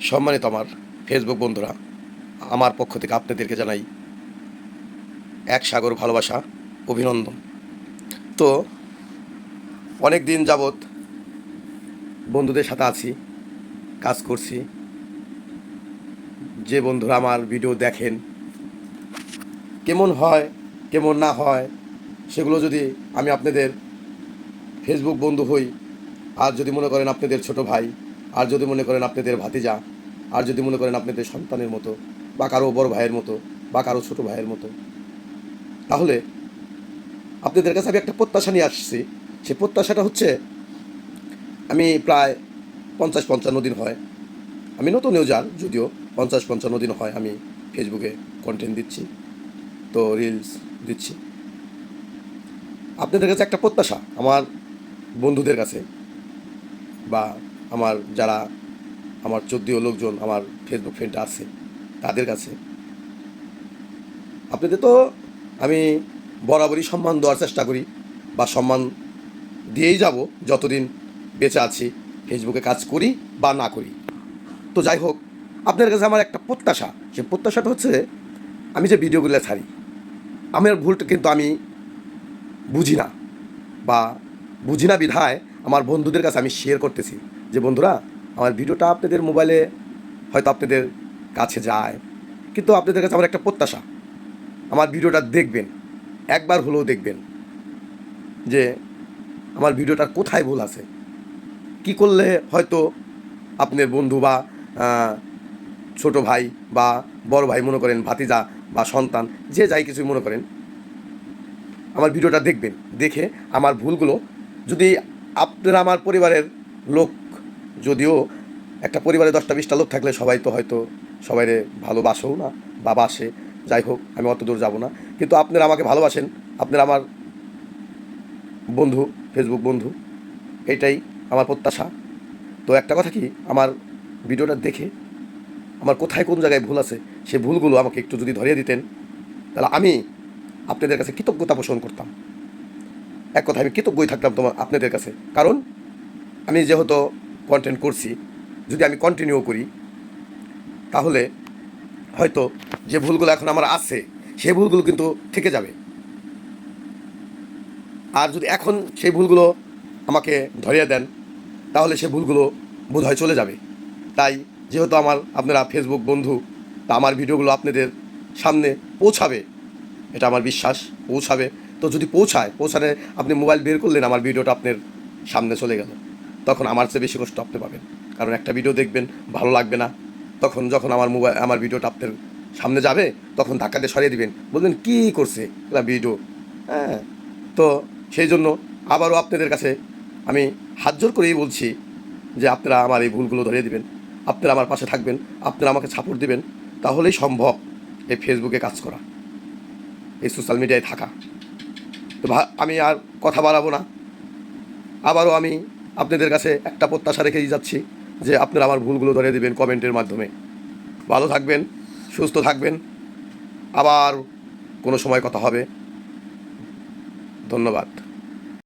সম্মানিত আমার ফেসবুক বন্ধুরা, আমার পক্ষ থেকে আপনাদেরকে জানাই এক সাগর ভালোবাসা, অভিনন্দন। তো, অনেক দিন যাবৎ বন্ধুদের সাথে আছি, কাজ করছি। যে বন্ধুরা আমার ভিডিও দেখেন, কেমন হয়, কেমন না হয়, সেগুলো যদি আমি আপনাদের ফেসবুক বন্ধু হই, আর যদি মনে করেন আপনাদের ছোট ভাই আর যদি মনে করেন আপনাদের ভাতিজা, আর যদি মনে করেন আপনাদের সন্তানের মতো, বা কারও বড় ভাইয়ের মতো, বা কারও ছোট ভাইয়ের মতো। তাহলে আপনাদের কাছে আমি একটা প্রত্যাশা নিয়ে আসছি। সে প্রত্যাশাটা হচ্ছে, আমি প্রায় পঞ্চাশ পঞ্চান্ন দিন হয়। আমি নতুন ইউজার, যদিও পঞ্চাশ পঞ্চান্ন দিন হয় আমি ফেসবুকে কন্টেন্ট দিচ্ছি, তো রিলস দিচ্ছি। আপনাদের কাছে একটা প্রত্যাশা আমার বন্ধুদের কাছে, বা আমার যারা, আমার চোদ্দীয় লোকজন আমার ফেসবুক ফ্রেন্ড আছে, তাদের কাছে। আপনাদের তো আমি বরাবরই সম্মান দেওয়ার চেষ্টা করি বা সম্মান দিয়েই যাব যতদিন বেঁচে আছি ফেসবুকে কাজ করি বা না করি। তো যাই হোক আপনার কাছে আমার একটা প্রত্যাশা। সে প্রত্যাশাটা হচ্ছে আমি যে ভিডিওগুলো ছাড়ি, আমার ভুলটা কিন্তু আমি বুঝি না বা বুঝি না বিধায় আমার বন্ধুদের কাছে আমি শেয়ার করতেছি। যে বন্ধুরা, আমার ভিডিওটা আপনাদের মোবাইলে হয়তো আপনাদের কাছে যায়, কিন্তু আপনাদের কাছে আমার একটা প্রত্যাশা। আমার ভিডিওটা দেখবেন, একবার হলেও দেখবেন যে আমার ভিডিওটার কোথায় ভুল আছে। কি করলে হয়তো আপনার বন্ধু বা ছোট ভাই বা বড় ভাই মনে করেন, ভাতিজা বা সন্তান, যে যাই কিছু মনে করেন, আমার ভিডিওটা দেখবেন। দেখে আমার ভুলগুলো যদি আপনারা আমার পরিবারের লোক যদিও একটা পরিবারে দশটা, বিশটা লোক থাকলে সবাই তো হয়তো সবাই ভালোবাসেও না বা বাসে যাই হোক, আমি অত দূর যাব না। কিন্তু আপনারা আমাকে ভালোবাসেন, আপনারা আমার বন্ধু ফেসবুক বন্ধু, এটাই আমার প্রত্যাশা। তো একটা কথা কি, আমার ভিডিওটা দেখে আমার কোথায় কোন জায়গায় ভুল আছে, সে ভুলগুলো আমাকে একটু যদি ধরিয়ে দিতেন, তাহলে আমি আপনাদের কাছে কৃতজ্ঞতা পোষণ করতাম। এক কথা আমি কৃতজ্ঞই থাকতাম তোমার আপনাদের কাছে। কারণ আমি যেহেতু কন্টেন্ট করছি, যদি আমি কন্টিনিউ করি, তাহলে হয়তো যে ভুলগুলো এখন আমার আছে, সেই ভুলগুলো কিন্তু থেকে যাবে। আর যদি এখন সেই ভুলগুলো আমাকে ধরিয়ে দেন, তাহলে সে ভুলগুলো বোধহয় চলে যাবে। তাই যেহেতু আমার, আপনারা ফেসবুক বন্ধু, তা আমার ভিডিওগুলো আপনাদের সামনে পৌঁছাবে, এটা আমার বিশ্বাস, পৌঁছাবে। তো যদি পৌঁছায়, পৌঁছালে আপনি মোবাইল বের করলেন, আমার ভিডিওটা আপনার সামনে চলে গেল। তখন আমার চেয়ে বেশি কষ্ট আপনি পাবেন। কারণ একটা ভিডিও দেখবেন, ভালো লাগবে না। তখন যখন আমার মোবাইল আমার ভিডিওটা আপনার সামনে যাবে, তখন ধাক্কা দিয়ে সরিয়ে দিবেন। বলবেন, কী করছে এগুলা ভিডিও হ্যাঁ। তো সেই জন্য আবারও আপনাদের কাছে আমি হাত জোর করেই বলছি যে আপনারা আমার এই ভুলগুলো ধরিয়ে দেবেন। আপনারা আমার পাশে থাকবেন, আপনারা আমাকে সাপোর্ট দিবেন। তাহলেই সম্ভব এই ফেসবুকে কাজ করা, এই সোশ্যাল মিডিয়ায় থাকা। তো আমি আর কথা বাড়াবো না। আবারও আমি আপনাদের কাছে একটা প্রত্যাশা রেখেই যাচ্ছি যে আপনারা আমার ভুলগুলো ধরে দেবেন কমেন্টের মাধ্যমে। ভালো থাকবেন, সুস্থ থাকবেন। আবার কোনো সময় কথা হবে। ধন্যবাদ।